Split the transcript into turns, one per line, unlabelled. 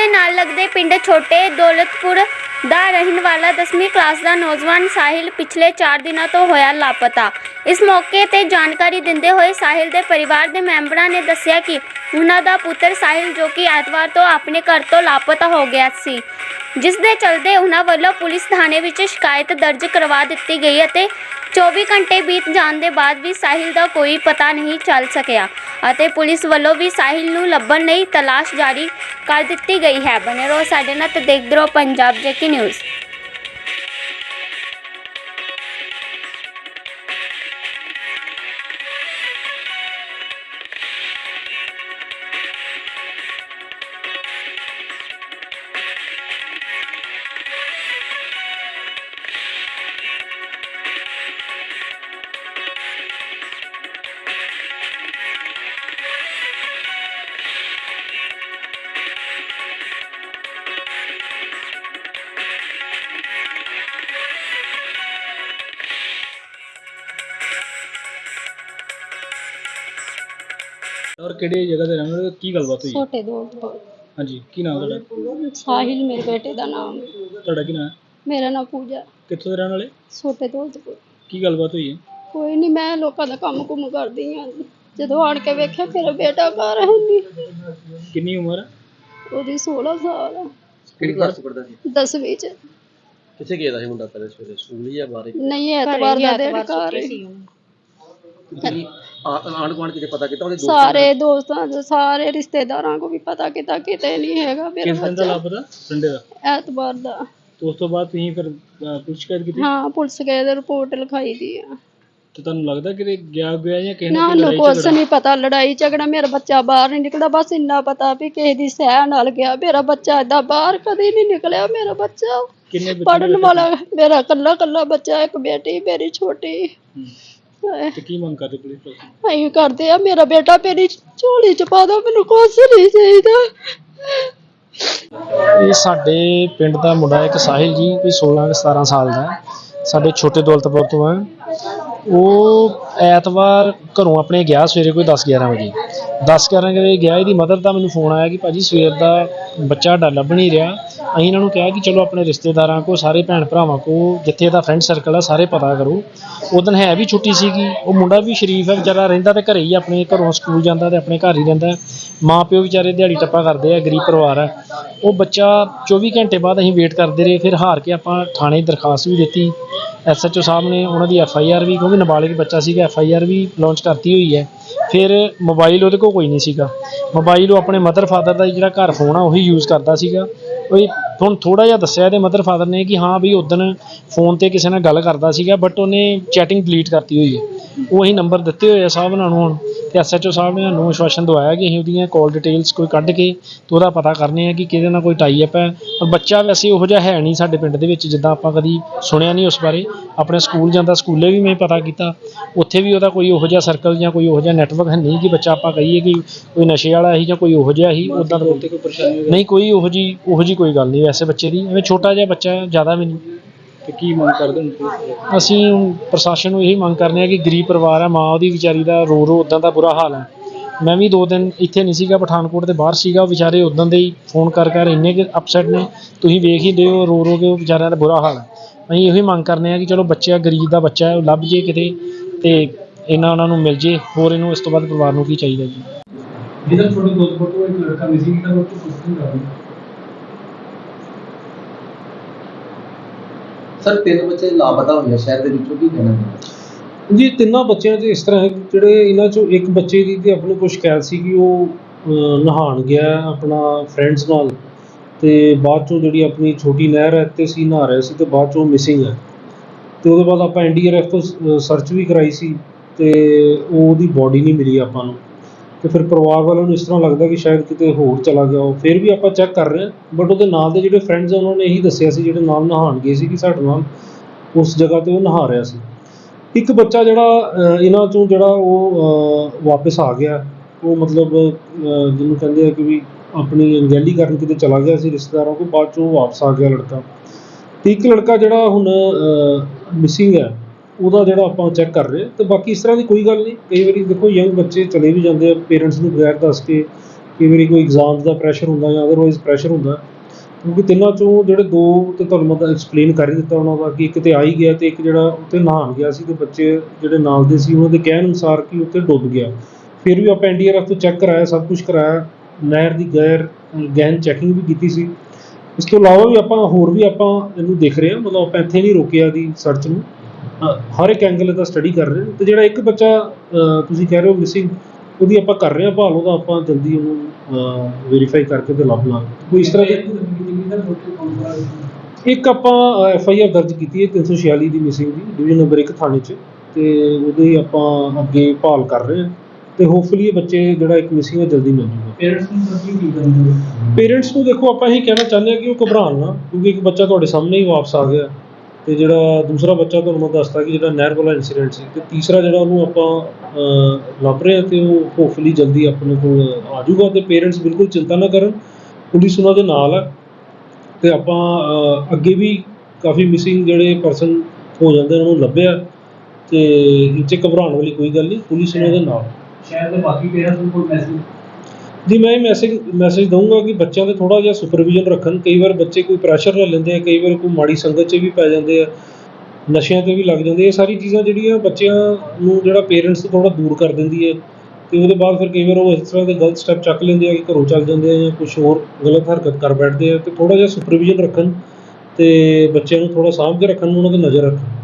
ਦੇ ਨਾਲ ਲੱਗਦੇ ਪਿੰਡ ਛੋਟੇ ਦੌਲਤਪੁਰ ਦਾ ਰਹਿਣ ਵਾਲਾ 10ਵੀਂ ਕਲਾਸ ਦਾ ਨੌਜਵਾਨ ਸਾਹਿਲ ਪਿਛਲੇ 4 ਦਿਨਾਂ ਤੋਂ ਹੋਇਆ ਲਾਪਤਾ। ਇਸ ਮੌਕੇ ਤੇ ਜਾਣਕਾਰੀ ਦਿੰਦੇ ਹੋਏ ਸਾਹਿਲ ਦੇ ਪਰਿਵਾਰ ਦੇ ਮੈਂਬਰਾਂ ਨੇ ਦੱਸਿਆ ਕਿ ਉਹਨਾਂ ਦਾ ਪੁੱਤਰ ਸਾਹਿਲ ਜੋ ਕਿ ਐਤਵਾਰ ਤੋਂ ਆਪਣੇ ਘਰ ਤੋਂ ਲਾਪਤਾ ਹੋ ਗਿਆ ਸੀ। ਜਿਸ ਦੇ ਚਲਦੇ ਉਹਨਾਂ ਵੱਲੋਂ ਪੁਲਿਸ ਥਾਣੇ ਵਿੱਚ ਸ਼ਿਕਾਇਤ ਦਰਜ ਕਰਵਾ ਦਿੱਤੀ ਗਈ ਅਤੇ 24 ਘੰਟੇ ਬੀਤ ਜਾਣ ਦੇ ਬਾਅਦ ਵੀ ਸਾਹਿਲ ਦਾ ਕੋਈ ਪਤਾ ਨਹੀਂ ਚੱਲ ਸਕਿਆ ਅਤੇ ਪੁਲਿਸ ਵੱਲੋਂ ਵੀ ਸਾਹਿਲ ਨੂੰ ਲੱਭਣ ਲਈ ਤਲਾਸ਼ ਜਾਰੀ ਕਰ ਦਿੱਤੀ ਗਈ ਹੈ। ਬਨੇ ਰਹੋ ਸਾਡੇ ਨਾਲ ਤੇ ਦੇਖਦੇ ਰਹੋ ਪੰਜਾਬ ਜੇਕੀ ਨਿਊਜ਼।
ਔਰ ਕਿਹੜੀ ਜਗ੍ਹਾ ਤੇ ਰਹਿਣ ਵਾਲੇ ਕੀ ਗੱਲਬਾਤ ਹੋਈ?
ਛੋਟੇ ਦੋ। ਤੋਂ।
ਹਾਂਜੀ ਕੀ ਨਾਮ ਤੁਹਾਡਾ?
ਸਾਹਿਲ ਮੇਰੇ ਬੇਟੇ ਦਾ ਨਾਮ। ਹੈ।
ਤੁਹਾਡਾ ਕੀ ਨਾਮ ਹੈ?
ਮੇਰਾ ਨਾਮ ਪੂਜਾ।
ਕਿੱਥੋਂ ਦੇ ਰਹਿਣ ਵਾਲੇ?
ਛੋਟੇ ਦੌਲਤਪੁਰ।
ਕੀ ਗੱਲਬਾਤ ਹੋਈ ਹੈ?
ਕੋਈ ਨਹੀਂ ਮੈਂ ਲੋਕਾਂ ਦਾ ਕੰਮ ਕੁਮ ਕਰਦੀ ਹਾਂ ਜਦੋਂ ਆਣ ਕੇ ਵੇਖਿਆ ਮੇਰਾ ਬੇਟਾ ਘਰ ਹੈ ਨਹੀਂ
ਕਿੰਨੀ ਉਮਰ ਹੈ?
ਉਹਦੀ 16 ਸਾਲ ਆ।
ਕਿਹੜੀ ਕਲਾਸ ਚ ਪੜਦਾ ਸੀ?
10ਵੀਂ ਚ।
ਕਿੱਥੇ ਗਿਆ ਸੀ ਮੁੰਡਾ ਪਹਿਲੇ ਸਵੇਰੇ? ਸਕੂਲ ਹੀ ਜਾਂ ਬਾਹਰ
ਨਹੀਂ ਐਤਵਾਰ ਦਾ ਦਿਨ ਘਰ ਹੈ।
ਹੀ ਆਂਢ ਗੁਆਂਢ ਕਿਤੇ ਪਤਾ ਕੀਤਾ ਉਹਦੇ ਦੋਸਤ
ਸਾਰੇ ਦੋਸਤਾਂ ਦੇ ਸਾਰੇ ਰਿਸ਼ਤੇਦਾਰਾਂ ਕੋ ਵੀ ਪਤਾ ਕੀਤਾ ਕਿਤੇ ਨਹੀਂ ਹੈਗਾ ਮੇਰਾ
ਕਿਸ ਦਿਨ ਦਾ
ਬੱਚਾ
ਲਾਪਤਾ ਸੰਡੇ ਦਾ?
ਐਤਵਾਰ ਦਾ।
ਤੇ ਉਸ ਤੋਂ ਬਾਅਦ ਤੁਸੀਂ ਫਿਰ ਅਹ, ਪੁਲਿਸ ਸ਼ਿਕਾਇਤ ਕੀਤੀ?
ਹਾਂ ਪੁਲਿਸ ਗਏ ਤੇ ਰਿਪੋਰਟ ਲਿਖਾਈ ਦੀ ਆ।
ਤੇ ਤੁਹਾਨੂੰ ਲੱਗਦਾ ਕਿ ਗਿਆ ਗਿਆ ਜਾਂ ਕਿਸੇ
ਨਾ
ਨਾਲ ਕੋਈ
ਨੂੰ
ਲੜਾਈ
ਕੁਛ
ਝਗੜਾ?
ਨਹੀਂ ਪਤਾ ਲੜਾਈ ਝਗੜਾ ਮੇਰਾ ਬੱਚਾ ਬਾਹਰ ਨਹੀਂ ਨਿਕਲਦਾ ਬਸ ਇੰਨਾ ਪਤਾ ਵੀ ਕਿਸੇ ਦੀ ਸਹਿ ਨਾਲ ਗਿਆ ਮੇਰਾ ਬੱਚਾ ਏਦਾਂ ਬਾਹਰ ਕਦੀ ਨਹੀਂ ਨਿਕਲਿਆ ਮੇਰਾ ਬੱਚਾ।
ਕਿੰਨੇ ਬੱਚੇ
ਪੜਨ ਵਾਲਾ ਮੇਰਾ ਕੱਲਾ ਕੱਲਾ ਬੱਚਾ ਇੱਕ ਬੇਟੀ ਮੇਰੀ ਛੋਟੀ।
ਹੂੰ।
ਹਾਏ,
ਤੇ ਕੀ ਮੰਗ ਕਰਦੇ ਪੁਲਿਸ ਤੋਂ?
ਅਸੀਂ ਕਰਦੇ ਆ ਮੇਰਾ ਬੇਟਾ ਮੇਰੀ ਝੋਲੀ ਚ ਪਾ ਦੋ ਮੈਨੂੰ ਕੁਛ ਨਹੀਂ ਚਾਹੀਦਾ।
ਇਹ ਸਾਡੇ ਪਿੰਡ ਦਾ ਮੁੰਡਾ ਇੱਕ ਸਾਹਿਲ ਜੀ ਕੋਈ 16 ਕੁ 17 ਸਾਲ ਦਾ ਹੈ। ਸਾਡੇ ਛੋਟੇ ਦੌਲਤਪੁਰ ਤੋਂ ਹੈ। ਉਹ ਐਤਵਾਰ ਘਰੋਂ ਆਪਣੇ ਗਿਆ ਸਵੇਰੇ ਕੋਈ 10 11 ਵਜੇ। 10 11 ਵਜੇ ਗਿਆ ਇਹਦੀ ਮਦਰ ਦਾ ਮੈਨੂੰ ਫੋਨ ਆਇਆ ਕਿ ਭਾਜੀ ਸਵੇਰ ਦਾ ਬੱਚਾ ਡਾ ਲੱਭ ਨਹੀਂ ਰਿਹਾ। ਅਸੀਂ ਇਹਨਾਂ ਨੂੰ ਕਿਹਾ ਕਿ ਚਲੋ ਆਪਣੇ ਰਿਸ਼ਤੇਦਾਰਾਂ ਕੋ, ਸਾਰੇ ਭੈਣ ਭਰਾਵਾਂ ਕੋ, ਜਿੱਥੇ ਇਹਦਾ ਫਰੈਂਡ ਸਰਕਲ ਆ, ਸਾਰੇ ਪਤਾ ਕਰੋ। ਉਹ ਦਿਨ ਹੈ ਵੀ ਛੁੱਟੀ ਸੀਗੀ, ਉਹ ਮੁੰਡਾ ਵੀ ਸ਼ਰੀਫ ਹੈ ਵਿਚਾਰਾ ਰਹਿੰਦਾ ਤੇ ਘਰੇ ਹੀ ਆਪਣੇ ਘਰੋਂ ਸਕੂਲ ਜਾਂਦਾ ਤੇ ਆਪਣੇ ਘਰ ਹੀ ਰਹਿੰਦਾ ਮਾਂ ਪਿਓ ਵਿਚਾਰੇ ਦਿਹਾੜੀ ਟੱਪਾ ਕਰਦੇ ਆ, ਗਰੀਬ ਪਰਿਵਾਰ ਹੈ ਉਹ ਬੱਚਾ 24 ਘੰਟੇ ਬਾਅਦ ਅਸੀਂ ਵੇਟ ਕਰਦੇ ਰਹੇ, ਫਿਰ ਹਾਰ ਕੇ ਆਪਾਂ ਥਾਣੇ ਦਰਖਾਸਤ ਵੀ ਦਿੱਤੀ। ਐਸਐਚਓ ਸਾਹਿਬ ਨੇ ਉਹਨਾਂ ਦੀ ਐਫ ਆਈ ਆਰ ਵੀ, ਕਿਉਂਕਿ ਨਾਬਾਲਿਗ ਬੱਚਾ ਸੀਗਾ ਐਫ ਆਈ ਆਰ ਵੀ ਲਾਂਚ ਕਰਤੀ ਹੋਈ ਹੈ। ਫਿਰ ਮੋਬਾਈਲ ਉਹਦੇ ਕੋਲ ਕੋਈ ਨਹੀਂ ਸੀਗਾ। ਮੋਬਾਈਲ ਉਹ ਆਪਣੇ ਮਦਰ ਫਾਦਰ ਦਾ ਜਿਹੜਾ ਘਰ ਫੋਨ ਆ, ਉਹੀ ਯੂਜ਼ ਕਰਦਾ ਸੀਗਾ। ਉਹ ਹੁਣ ਥੋੜਾ ਜਿਹਾ ਦੱਸਿਆ ਇਹਦੇ ਮਦਰ ਫਾਦਰ ਨੇ ਕਿ ਹਾਂ ਵੀ ਉਦੋਂ ਫੋਨ ਤੇ ਕਿਸੇ ਨਾਲ ਗੱਲ ਕਰਦਾ ਸੀਗਾ ਬਟ ਉਹਨੇ ਚੈਟਿੰਗ ਡਿਲੀਟ ਕਰਤੀ ਹੋਈ ਹੈ। ਉਹ ਅਸੀਂ ਨੰਬਰ ਦਿੱਤੇ ਹੋਏ ਆ ਸਾਹਿਬ ਉਹਨਾਂ ਨੂੰ ਹੁਣ। ਤੇ ਐਸਐਚਓ ਸਾਹਿਬ ਨੇ ਸਾਨੂੰ ਵਿਸ਼ਵਾਸਨ ਦਵਾਇਆ ਕਿ ਅਸੀਂ ਉਹਦੀਆਂ ਕਾਲ ਡਿਟੇਲਸ ਕੋਈ ਕੱਢ ਕੇ ਤੇ ਉਹਦਾ ਪਤਾ ਕਰਨੇ ਆ ਕਿ ਕਿਹਦੇ ਨਾਲ ਕੋਈ ਟਾਈ ਅਪ ਹੈ। ਪਰ ਬੱਚਾ ਵੈਸੇ ਉਹੋ ਜਿਹਾ ਹੈ ਨਹੀਂ ਸਾਡੇ ਪਿੰਡ ਦੇ ਵਿੱਚ ਜਿੱਦਾਂ ਆਪਾਂ ਕਦੀ ਸੁਣਿਆ ਨਹੀਂ ਉਸ ਬਾਰੇ। ਆਪਣੇ ਸਕੂਲ ਜਾਂਦਾ ਸਕੂਲੇ ਵੀ ਮੈਂ ਪਤਾ ਕੀਤਾ। ਉੱਥੇ ਵੀ ਉਹਦਾ ਕੋਈ ਉਹੋ ਜਿਹਾ ਸਰਕਲ ਜਾਂ ਕੋਈ ਉਹੋ ਜਿਹਾ ਨੈਟਵਰਕ ਹੈ ਨਹੀਂ ਕਿ ਬੱਚਾ ਆਪਾਂ ਕਹੀਏ ਕਿ ਕੋਈ ਨਸ਼ੇ ਵਾਲਾ ਹੀ ਜਾਂ ਕੋਈ ਉਹੋ ਜਿਹਾ ਹੀ ਉਦਾਂ ਦਾ
ਕੋਈ ਪਰੇਸ਼ਾਨੀ
ਨਹੀਂ ਕੋਈ ਉਹੋ ਜੀ ਉਹੋ ਜੀ ਕੋਈ ਗੱਲ ਨਹੀਂ ਵੈਸੇ ਬੱਚੇ ਦੀ। ਐਵੇਂ ਛੋਟਾ ਜਿਹਾ ਬੱਚਾ ਹੈ, ਜ਼ਿਆਦਾ ਵੀ ਨਹੀਂ।
ਤੇ ਕੀ ਮੰਗ ਕਰਦੇ ਹੋ ਤੋਂ?
ਅਸੀਂ ਹੁਣ ਪ੍ਰਸ਼ਾਸਨ ਨੂੰ ਇਹੀ ਮੰਗ ਕਰਨੇ ਆ ਕਿ ਗਰੀਬ ਪਰਿਵਾਰ ਹੈ ਮਾਂ ਉਹਦੀ ਵਿਚਾਰੀ ਦਾ ਰੋ ਰੋ ਉਦਾਂ ਦਾ ਬੁਰਾ ਹਾਲ ਹੈ ਮੈਂ ਵੀ ਦੋ ਦਿਨ ਇੱਥੇ ਨਹੀਂ ਸੀਗਾ ਪਠਾਨਕੋਟ ਦੇ ਬਾਹਰ ਸੀਗਾ ਉਹ ਵਿਚਾਰੇ ਉਦਾਂ ਦੇ ਹੀ ਫੋਨ ਕਰ ਕਰ ਇੰਨੇ ਕਿ ਅਪਸੈਟ ਨੇ। ਤੁਸੀਂ ਵੇਖ ਹੀ ਦਿਓ ਰੋ ਰੋ ਕੇ ਉਹ ਵਿਚਾਰਿਆਂ ਦਾ ਬੁਰਾ ਹਾਲ ਹੈ ਅਸੀਂ ਇਹੀ ਮੰਗ ਕਰਨੇ ਆ ਕਿ ਚਲੋ ਬੱਚਾ ਗਰੀਬ ਦਾ ਬੱਚਾ ਹੈ ਉਹ ਲੱਭ ਜੇ ਕਿਤੇ ਤੇ ਇਹਨਾਂ ਉਹਨਾਂ ਨੂੰ ਮਿਲ ਜੇ ਹੋਰ ਇਹਨੂੰ ਇਸ ਤੋਂ ਬਾਅਦ ਪਰਿਵਾਰ ਨੂੰ ਕੀ ਚਾਹੀਦਾ ਜੀ?
ਜਿਹਦਾ ਛੋਟੇ ਦੋਸਤ ਤੋਂ ਇੱਕ ਲੜਕਾ ਮਿਸਿੰਗ ਕੀਤਾ ਉਹ ਪੁਲਿਸ ਨੂੰ ਕਰ ਰਹੀ
ਸਰ ਤਿੰਨ ਬੱਚੇ ਲਾਪਤਾ ਹੋਏ ਆ ਸ਼ਹਿਰ ਦੇ ਵਿੱਚੋਂ ਕੀ ਕਹਿਣਾ
ਜੀ ਤਿੰਨਾਂ ਬੱਚਿਆਂ 'ਚ ਇਸ ਤਰ੍ਹਾਂ ਹੈ ਕਿ ਜਿਹੜੇ ਇਹਨਾਂ 'ਚੋਂ ਇੱਕ ਬੱਚੇ ਦੀ ਤੇ ਆਪਣੇ ਕੋਲ ਸ਼ਿਕਾਇਤ ਸੀ ਕਿ ਉਹ ਅਹ, ਨਹਾਉਣ ਗਿਆ ਆਪਣਾ ਫਰੈਂਡਸ ਨਾਲ ਤੇ ਬਾਅਦ 'ਚੋਂ ਜਿਹੜੀ ਆਪਣੀ ਛੋਟੀ ਨਹਿਰ ਹੈ ਤੇ ਸੀ ਨਹਾ ਰਿਹਾ ਸੀ ਤੇ ਬਾਅਦ 'ਚੋਂ ਮਿਸਿੰਗ ਹੈ। ਤੇ ਉਹਦੇ ਬਾਅਦ ਆਪਾਂ ਐਨਡੀਆਰਐਫ ਤੋਂ ਸਰਚ ਵੀ ਕਰਾਈ ਸੀ ਤੇ ਉਹਦੀ ਬੋਡੀ ਨਹੀਂ ਮਿਲੀ ਆਪਾਂ ਨੂੰ। ਤੇ ਫਿਰ ਪਰਿਵਾਰ ਵਾਲਿਆਂ ਨੂੰ ਇਸ ਤਰ੍ਹਾਂ ਲੱਗਦਾ ਕਿ ਸ਼ਾਇਦ ਕਿਤੇ ਹੋਰ ਚਲਾ ਗਿਆ ਉਹ ਫਿਰ ਵੀ ਆਪਾਂ ਚੈੱਕ ਕਰ ਰਹੇ ਹਾਂ ਬਟ ਉਹਦੇ ਨਾਲ ਦੇ ਜਿਹੜੇ ਫਰੈਂਡਸ ਆ ਉਹਨਾਂ ਨੇ ਇਹੀ ਦੱਸਿਆ ਸੀ ਜਿਹੜੇ ਨਾਲ ਨਹਾਉਣ ਗਏ ਸੀ ਕਿ ਸਾਡੇ ਨਾਲ ਉਸ ਜਗ੍ਹਾ ਤੇ ਉਹ ਨਹਾ ਰਿਹਾ ਸੀ। ਇੱਕ ਬੱਚਾ ਜਿਹੜਾ ਇਹਨਾਂ ਚੋਂ ਜਿਹੜਾ ਉਹ ਅਹ, ਵਾਪਸ ਆ ਗਿਆ ਉਹ ਮਤਲਬ ਜਿਹਨੂੰ ਕਹਿੰਦੇ ਆ ਕਿ ਵੀ ਆਪਣੀ ਅਣਗਹਿਲੀ ਕਰਨ ਕਿਤੇ ਚਲਾ ਗਿਆ ਸੀ ਰਿਸ਼ਤੇਦਾਰਾਂ ਕੋਲ ਬਾਅਦ ਚੋਂ ਵਾਪਸ ਆ ਗਿਆ ਲੜਕਾ। ਤੇ ਇੱਕ ਲੜਕਾ ਜਿਹੜਾ ਹੁਣ ਮਿਸਿੰਗ ਹੈ ਉਹਦਾ ਜਿਹੜਾ ਆਪਾਂ ਚੈੱਕ ਕਰ ਰਹੇ ਹਾਂ। ਤੇ ਬਾਕੀ ਇਸ ਤਰ੍ਹਾਂ ਦੀ ਕੋਈ ਗੱਲ ਨਹੀਂ। ਕਈ ਵਾਰੀ ਦੇਖੋ ਯੰਗ ਬੱਚੇ ਚਲੇ ਵੀ ਜਾਂਦੇ ਆ ਪੇਰੈਂਟਸ ਨੂੰ ਬਗੈਰ ਦੱਸ ਕੇ ਕਈ ਵਾਰੀ ਕੋਈ ਐਗਜ਼ਾਮ ਦਾ ਪ੍ਰੈਸ਼ਰ ਹੁੰਦਾ ਜਾਂ ਅਦਰਵਾਈਜ਼ ਪ੍ਰੈਸ਼ਰ ਹੁੰਦਾ। ਕਿਉਂਕਿ ਤਿੰਨਾਂ ਚੋਂ ਜਿਹੜੇ ਦੋ ਤੇ ਤੁਹਾਨੂੰ ਮੈਂ ਐਕਸਪਲੇਨ ਕਰ ਹੀ ਦਿੱਤਾ ਉਹਨਾਂ ਦਾ ਕਿ ਇੱਕ ਤੇ ਆ ਹੀ ਗਿਆ ਤੇ ਇੱਕ ਜਿਹੜਾ ਉੱਤੇ ਨਹਾਉਣ ਗਿਆ ਸੀ ਤੇ ਬੱਚੇ ਜਿਹੜੇ ਨਾਲ ਦੇ ਸੀ, ਉਹਨਾਂ ਦੇ ਕਹਿਣ ਅਨੁਸਾਰ ਕਿ ਉੱਤੇ ਡੁੱਬ ਗਿਆ। ਫਿਰ ਵੀ ਆਪਾਂ ਐਨਡੀਆਰਐਫ ਤੋਂ ਚੈੱਕ ਕਰਾਇਆ, ਸਭ ਕੁਝ ਕਰਾਇਆ। ਨਹਿਰ ਦੀ ਗੈਰ, ਗਹਿਨ ਚੈਕਿੰਗ ਵੀ ਕੀਤੀ ਸੀ। ਇਸ ਤੋਂ ਇਲਾਵਾ ਵੀ ਆਪਾਂ ਹੋਰ ਵੀ ਆਪਾਂ ਇਹਨੂੰ ਦੇਖ ਰਹੇ ਹਾਂ। ਮਤਲਬ ਆਪਾਂ ਇੱਥੇ ਨਹੀਂ ਰੋਕਿਆ ਦੀ ਸਰਚ ਨੂੰ। ਹਰ ਇੱਕ ਐਂਗਲ ਦਾ ਸਟੱਡੀ ਕਰ ਰਹੇ ਤੇ ਜਿਹੜਾ ਇੱਕ ਬੱਚਾ ਤੁਸੀਂ ਕਹਿ ਰਹੇ ਹੋ ਮਿਸਿੰਗ ਉਹਦੀ ਆਪਾਂ ਕਰ ਰਹੇ ਹਾਂ ਭਾਲ ਉਹਦਾ ਆਪਾਂ ਜਲਦੀ ਉਹਨੂੰ ਵੈਰੀਫਾਈ ਕਰਕੇ ਤੇ ਲੱਭ ਲਾਂਗੇ। ਕੋਈ ਇਸ ਤਰ੍ਹਾਂ ਦੀ ਇੱਕ ਆਪਾਂ ਐਫ ਆਈ ਆਰ ਦਰਜ ਕੀਤੀ ਹੈ 346 ਦੀ ਮਿਸਿੰਗ ਦੀ ਡਿਵੀਜ਼ਨ ਨੰਬਰ 1 ਥਾਣੇ 'ਚ ਤੇ ਉਹਦੇ ਆਪਾਂ ਅੱਗੇ ਭਾਲ ਕਰ ਰਹੇ ਹਾਂ। ਤੇ ਹੋਪਫੁਲੀ ਇਹ ਬੱਚੇ ਜਿਹੜਾ ਇੱਕ ਮਿਸਿੰਗ ਹੈ ਜਲਦੀ ਮਿਲ ਜੂਗਾ।
ਪੇਰੈਂਟਸ ਨੂੰ ਸਭ ਕੀ ਕਰਨਗੇ।
ਪੇਰੈਂਟਸ ਨੂੰ ਦੇਖੋ ਆਪਾਂ ਇਹੀ ਕਹਿਣਾ ਚਾਹੁੰਦੇ ਹਾਂ ਕਿ ਉਹ ਘਬਰਾਉਣ ਨਾ ਕਿਉਂਕਿ ਇੱਕ ਬੱਚਾ ਤੁਹਾਡੇ ਸਾਹਮਣੇ ਹੀ ਵਾਪਸ ਆ ਗਿਆ। ਅਤੇ ਜਿਹੜਾ ਦੂਸਰਾ ਬੱਚਾ ਤੁਹਾਨੂੰ ਮੈਂ ਦੱਸਤਾ ਕਿ ਜਿਹੜਾ ਨਹਿਰ ਵਾਲਾ ਇੰਸੀਡੈਂਟ ਸੀ ਅਤੇ ਤੀਸਰਾ ਜਿਹੜਾ ਉਹਨੂੰ ਆਪਾਂ ਲੱਭ ਰਹੇ ਹਾਂ ਅਤੇ ਉਹ ਹੋਪਫੁਲੀ ਜਲਦੀ ਆਪਣੇ ਕੋਲ ਆ ਜਾਊਗਾ ਅਤੇ ਪੇਰੈਂਟਸ ਬਿਲਕੁਲ ਚਿੰਤਾ ਨਾ ਕਰਨ, ਪੁਲਿਸ ਉਹਨਾਂ ਦੇ ਨਾਲ ਹੈ ਅਤੇ ਆਪਾਂ ਅੱਗੇ ਵੀ ਕਾਫੀ ਮਿਸਿੰਗ ਜਿਹੜੇ ਪਰਸਨ ਹੋ ਜਾਂਦੇ ਉਹਨਾਂ ਨੂੰ ਲੱਭਿਆ ਤੇ ਇਹ 'ਚ ਘਬਰਾਉਣ ਵਾਲੀ ਕੋਈ ਗੱਲ ਨਹੀਂ, ਪੁਲਿਸ ਉਹਨਾਂ ਦੇ ਨਾਲ।
ਸ਼ਹਿਰ ਬਾਕੀ ਪੇਰੈਂਟਸ ਨੂੰ ਕੋਈ ਮੈਸੇਜ
ਜੀ, ਮੈਂ ਇਹ ਮੈਸੇਜ ਮੈਸੇਜ ਦਊਂਗਾ ਕਿ ਬੱਚਿਆਂ ਤੇ ਥੋੜਾ ਜਿਹਾ ਸੁਪਰਵਿਜ਼ਨ ਰੱਖਣ। ਕਈ ਵਾਰ ਬੱਚੇ ਕੋਈ ਪ੍ਰੈਸ਼ਰ ਲੈ ਲੈਂਦੇ ਆ, ਕਈ ਵਾਰ ਕੋਈ ਮਾੜੀ ਸੰਗਤ 'ਚ ਵੀ ਪੈ ਜਾਂਦੇ ਆ, ਨਸ਼ਿਆਂ ਤੇ ਵੀ ਲੱਗ ਜਾਂਦੇ ਇਹ ਸਾਰੀ ਚੀਜ਼ਾਂ ਜਿਹੜੀਆਂ ਬੱਚਿਆਂ ਨੂੰ ਜਿਹੜਾ ਪੇਰੈਂਟਸ ਤੋਂ ਥੋੜਾ ਦੂਰ ਕਰ ਦਿੰਦੀ ਹੈ ਤੇ ਉਹਦੇ ਬਾਅਦ ਫਿਰ ਕਈ ਵਾਰ ਉਹ ਇਸ ਤਰ੍ਹਾਂ ਦੇ ਗਲਤ ਸਟੈਪ ਚੱਕ ਲੈਂਦੇ ਆ ਕਿ ਘਰੋਂ ਚੱਲ ਜਾਂਦੇ ਆ ਜਾਂ ਕੁਝ ਹੋਰ ਗਲਤ ਹਰਕਤ ਕਰ ਬੈਠਦੇ ਆ। ਤੇ ਥੋੜਾ ਜਿਹਾ ਸੁਪਰਵਿਜ਼ਨ ਰੱਖਣ ਤੇ ਬੱਚਿਆਂ ਨੂੰ ਥੋੜਾ ਸਾਂਭ ਕੇ ਰੱਖਣ ਉਹਨਾਂ ਤੇ ਨਜ਼ਰ ਰੱਖਣ।